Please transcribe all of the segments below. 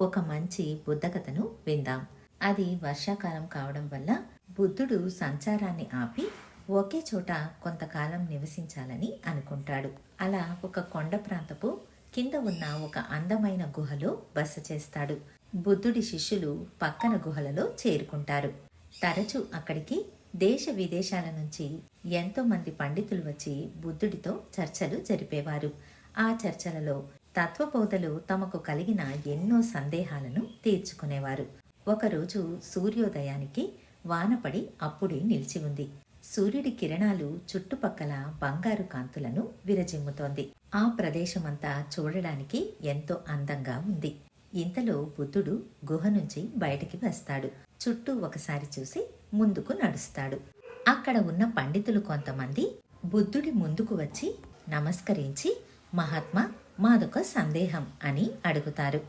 ఒక మంచి బుద్ధ కథను విందాం. అది వర్షాకాలం కావడం వల్ల బుద్ధుడు సంచారాన్ని ఆపి ఒకే చోట కొంతకాలం నివసించాలని అనుకుంటాడు. అలా ఒక కొండ ప్రాంతపు కింద ఉన్న ఒక అందమైన గుహలో బస చేస్తాడు. బుద్ధుడి శిష్యులు పక్కన గుహలలో చేరుకుంటారు. తరచూ అక్కడికి దేశ విదేశాల నుంచి ఎంతో మంది పండితులు వచ్చి బుద్ధుడితో చర్చలు జరిపేవారు. ఆ చర్చలలో తత్వబోధలు తమకు కలిగిన ఎన్నో సందేహాలను తీర్చుకునేవారు. ఒకరోజు సూర్యోదయానికి వానపడి అప్పుడే నిలిచి ఉంది. సూర్యుడి కిరణాలు చుట్టుపక్కల బంగారు కాంతులను విరజిమ్ముతోంది. ఆ ప్రదేశమంతా చూడడానికి ఎంతో అందంగా ఉంది. ఇంతలో బుద్ధుడు గుహ నుంచి బయటికి వస్తాడు. చుట్టూ ఒకసారి చూసి ముందుకు నడుస్తాడు. అక్కడ ఉన్న పండితులు కొంతమంది బుద్ధుడి ముందుకు వచ్చి నమస్కరించి మహాత్మా మాదొక సందేహం అని అడుగుతారు.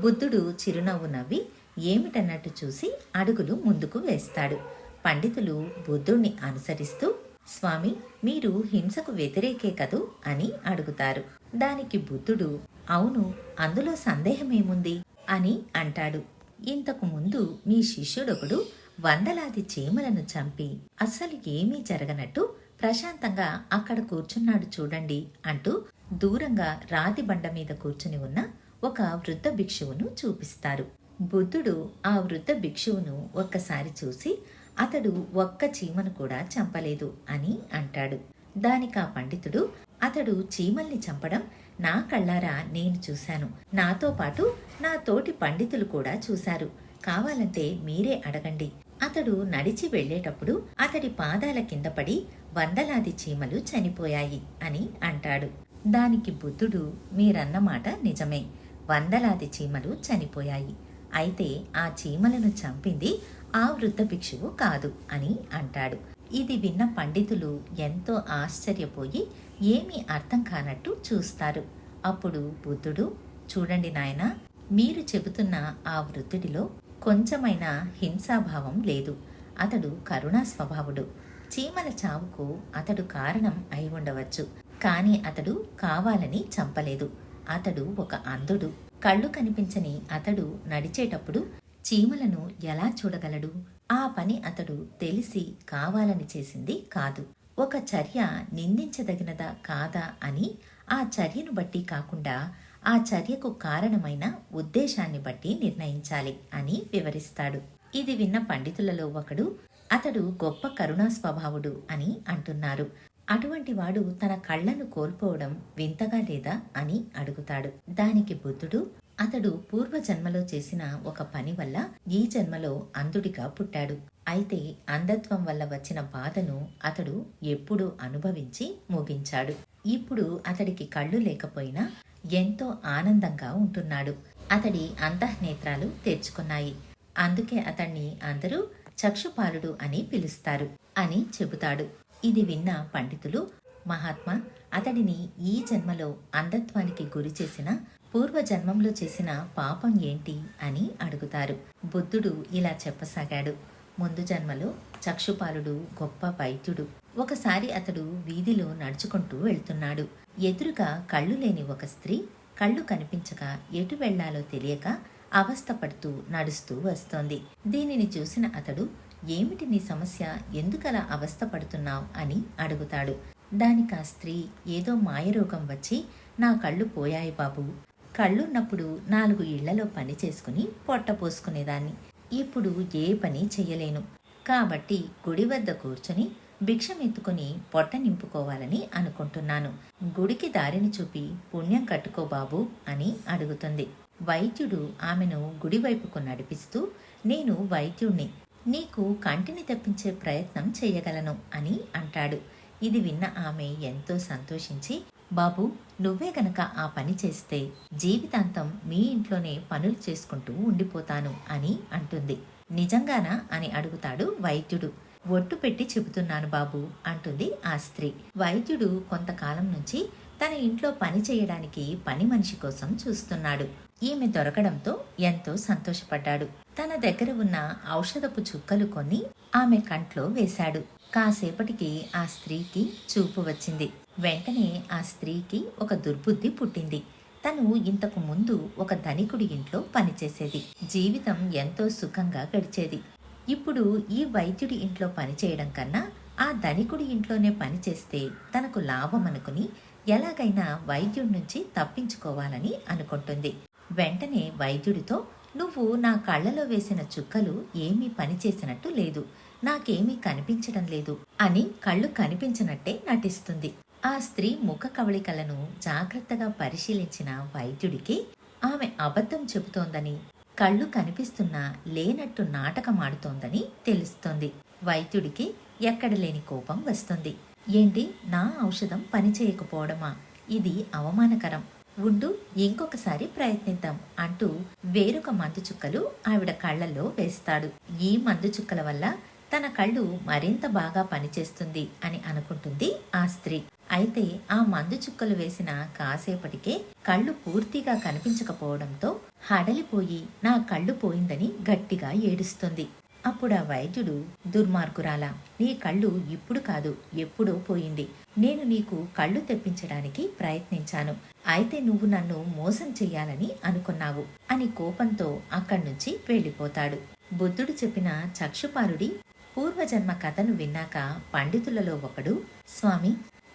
బుద్ధుడు చిరునవ్వు నవ్వి ఏమిటన్నట్టు చూసి అడుగులు ముందుకు వేస్తాడు. పండితులు బుద్ధుణ్ణి అనుసరిస్తూ స్వామి మీరు హింసకు వ్యతిరేకే కదూ? అని అడుగుతారు. దానికి బుద్ధుడు అవును అందులో సందేహమేముంది? అని అంటాడు. ఇంతకు ముందు మీ శిష్యుడొకడు వందలాది చీమలను చంపి అస్సలు ఏమీ జరగనట్టు ప్రశాంతంగా అక్కడ కూర్చున్నాడు చూడండి అంటూ దూరంగా రాతి బండ మీద కూర్చుని ఉన్న ఒక వృద్ధ భిక్షువును చూపిస్తారు. బుద్ధుడు ఆ వృద్ధ భిక్షువును ఒక్కసారి చూసి అతడు ఒక్క చీమను కూడా చంపలేదు అని అంటాడు. దానికి ఆ పండితుడు అతడు చీమల్ని చంపడం నా కళ్ళారా నేను చూశాను. నాతో పాటు నా తోటి పండితులు కూడా చూశారు. కావాలంటే మీరే అడగండి. అతడు నడిచి వెళ్ళేటప్పుడు అతడి పాదాల కింద పడి వందలాది చీమలు చనిపోయాయి అని అంటాడు. దానికి బుద్ధుడు మీరన్న మాట నిజమే. వందలాది చీమలు చనిపోయాయి. అయితే ఆ చీమలను చంపింది ఆ వృద్ధ భిక్షువు కాదు అని అంటాడు. ఇది విన్న పండితులు ఎంతో ఆశ్చర్యపోయి ఏమీ అర్థం కానట్టు చూస్తారు. అప్పుడు బుద్ధుడు చూడండి నాయనా మీరు చెబుతున్న ఆ వృద్ధుడిలో కొంచెమైన హింసాభావం లేదు. అతడు కరుణా స్వభావుడు చీమల చావుకు అతడు కారణం అయి ఉండవచ్చు. కానీ అతడు కావాలని చంపలేదు. అతడు ఒక అంధుడు. కళ్ళు కనిపించని అతడు నడిచేటప్పుడు చీమలను ఎలా చూడగలడు? ఆ పని అతడు తెలిసి కావాలని చేసింది కాదు. ఒక చర్య నిందించదగినదా కాదా అని ఆ చర్యను బట్టి కాకుండా ఆ చర్యకు కారణమైన ఉద్దేశాన్ని బట్టి నిర్ణయించాలి అని వివరిస్తాడు. ఇది విన్న పండితులలో ఒకడు అతడు గొప్ప కరుణా స్వభావుడు అని అంటున్నారు. అటువంటి వాడు తన కళ్ళను కోల్పోవడం వింతగా లేదా అని అడుగుతాడు. దానికి బుద్ధుడు అతడు పూర్వజన్మలో చేసిన ఒక పని వల్ల ఈ జన్మలో అంధుడిగా పుట్టాడు. అయితే అంధత్వం వల్ల వచ్చిన బాధను అతడు ఎప్పుడూ అనుభవించి ముగించాడు. ఇప్పుడు అతడికి కళ్ళు లేకపోయినా ఎంతో ఆనందంగా ఉంటున్నాడు. అతడి అంతఃనేత్రాలు తెరుచుకున్నాయి. అందుకే అతన్ని అందరూ చక్షుపాలుడు అని పిలుస్తారు అని చెబుతాడు. ఇది విన్న పండితులు మహాత్మా అతడిని ఈ జన్మలో అంధత్వానికి గురి చేసిన పూర్వజన్మంలో చేసిన పాపం ఏంటి అని అడుగుతారు. బుద్ధుడు ఇలా చెప్పసాగాడు. ముందు జన్మలో చక్షుపాలుడు గొప్ప వైద్యుడు. ఒకసారి అతడు వీధిలో నడుచుకుంటూ వెళ్తున్నాడు. ఎదురుగా కళ్ళు లేని ఒక స్త్రీ కళ్ళు కనిపించక ఎటు వెళ్ళాలో తెలియక అవస్థపడుతూ నడుస్తూ వస్తోంది. దీనిని చూసిన అతడు ఏమిటి నీ సమస్య? ఎందుకలా అవస్థపడుతున్నావు అని అడుగుతాడు. దానికి ఆ స్త్రీ ఏదో మాయరోగం వచ్చి నా కళ్ళు పోయాయి బాబు. కళ్ళున్నప్పుడు నాలుగు ఇళ్ళలో పని చేసుకుని పొట్ట పోసుకునేదాన్ని. ఇప్పుడు ఏ పని చెయ్యలేను. కాబట్టి గుడి వద్ద కూర్చుని భిక్షమెత్తుకుని పొట్ట నింపుకోవాలని అనుకుంటున్నాను. గుడికి దారిని చూపి పుణ్యం కట్టుకో బాబు అని అడుగుతుంది. వైద్యుడు ఆమెను గుడి వైపుకు నడిపిస్తూ నేను వైద్యుణ్ణి. నీకు కంటిని తెప్పించే ప్రయత్నం చేయగలను అని అంటాడు. ఇది విన్న ఆమె ఎంతో సంతోషించి బాబు నువ్వే గనక ఆ పని చేస్తే జీవితాంతం మీ ఇంట్లోనే పనులు చేసుకుంటూ ఉండిపోతాను అని అంటుంది. నిజంగానా? అని అడుగుతాడు వైద్యుడు. ఒట్టు పెట్టి చెబుతున్నాను బాబు అంటుంది ఆ స్త్రీ. వైద్యుడు కొంతకాలం నుంచి తన ఇంట్లో పని చేయడానికి పని మనిషి కోసం చూస్తున్నాడు. ఈమె దొరకడంతో ఎంతో సంతోషపడ్డాడు. తన దగ్గర ఉన్న ఔషధపు చుక్కలు కొని ఆమె కంట్లో వేశాడు. కాసేపటికి ఆ స్త్రీకి చూపు వచ్చింది. వెంటనే ఆ స్త్రీకి ఒక దుర్బుద్ధి పుట్టింది. తను ఇంతకు ముందు ఒక ధనికుడి ఇంట్లో పనిచేసేది జీవితం ఎంతో సుఖంగా గడిచేది. ఇప్పుడు ఈ వైద్యుడి ఇంట్లో పనిచేయడం కన్నా ఆ ధనికుడి ఇంట్లోనే పనిచేస్తే తనకు లాభం అనుకుని ఎలాగైనా వైద్యుడి నుంచి తప్పించుకోవాలని అనుకుంటుంది. వెంటనే వైద్యుడితో నువ్వు నా కళ్ళలో వేసిన చుక్కలు ఏమీ పనిచేసినట్టు లేదు. నాకేమీ కనిపించడం లేదు అని కళ్ళు కనిపించినట్టే నటిస్తుంది. ఆ స్త్రీ ముఖ కవళికలను జాగ్రత్తగా పరిశీలించిన వైద్యుడికి ఆమె అబద్ధం చెబుతోందని కళ్ళు కనిపిస్తున్నా లేనట్టు నాటకమాడుతోందని తెలుస్తోంది. వైద్యుడికి ఎక్కడ లేని కోపం వస్తుంది. ఏంటి నా ఔషధం పనిచేయకపోవడమా ఇది అవమానకరం. ఉండు ఇంకొకసారి ప్రయత్నిద్దాం అంటూ వేరొక మందు చుక్కలు ఆవిడ కళ్ళల్లో వేస్తాడు. ఈ మందు చుక్కల వల్ల తన కళ్ళు మరింత బాగా పనిచేస్తుంది అని అనుకుంటుంది ఆ స్త్రీ. అయితే ఆ మందు చుక్కలు వేసిన కాసేపటికే కళ్ళు పూర్తిగా కనిపించకపోవడంతో హడలిపోయి నా కళ్ళు పోయిందని గట్టిగా ఏడుస్తుంది. అప్పుడు ఆ వైద్యుడు దుర్మార్గురాలా నీ కళ్ళు ఇప్పుడు కాదు ఎప్పుడో పోయింది. నేను నీకు కళ్ళు తెప్పించడానికి ప్రయత్నించాను. అయితే నువ్వు నన్ను మోసం చెయ్యాలని అనుకున్నావు అని కోపంతో అక్కడి నుంచి వెళ్ళిపోతాడు. బుద్ధుడు చెప్పిన చక్షుపారుడి పూర్వజన్మ కథను విన్నాక పండితులలో ఒకడు స్వామి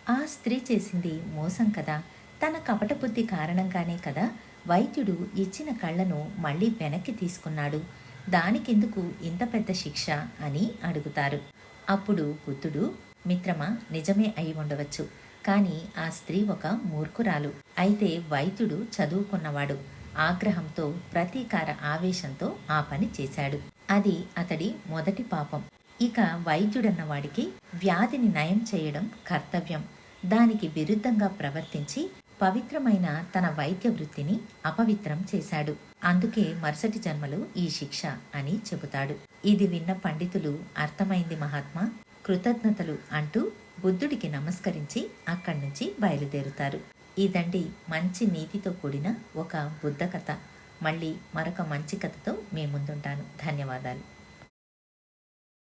ఆ స్త్రీ చేసింది మోసం కదా. తన కపట బుద్ధి కారణంగానే కదా వైద్యుడు ఇచ్చిన కళ్ళను మళ్ళీ వెనక్కి తీసుకున్నాడు. దానికెందుకు ఇంత పెద్ద శిక్ష అని అడుగుతారు. అప్పుడు బుద్ధుడు మిత్రమా నిజమే అయి ఉండవచ్చు. కానీ ఆ స్త్రీ ఒక మూర్ఖురాలు. అయితే వైద్యుడు చదువుకున్నవాడు. ఆగ్రహంతో ప్రతీకార ఆవేశంతో ఆ పని చేశాడు. అది అతడి మొదటి పాపం. ఇక వైద్యుడన్నవాడికి వ్యాధిని నయం చేయడం కర్తవ్యం. దానికి విరుద్ధంగా ప్రవర్తించి పవిత్రమైన తన వైద్య వృత్తిని అపవిత్రం చేశాడు. అందుకే మరుసటి జన్మలో ఈ శిక్ష అని చెబుతాడు. ఇది విన్న పండితులు అర్థమైంది మహాత్మా! కృతజ్ఞతలు అంటూ బుద్ధుడికి నమస్కరించి అక్కడి నుంచి బయలుదేరుతారు. ఇదండి మంచి నీతితో కూడిన ఒక బుద్ధ కథ. మళ్ళీ మరొక మంచి కథతో మీ ముందుంటాను. ధన్యవాదాలు.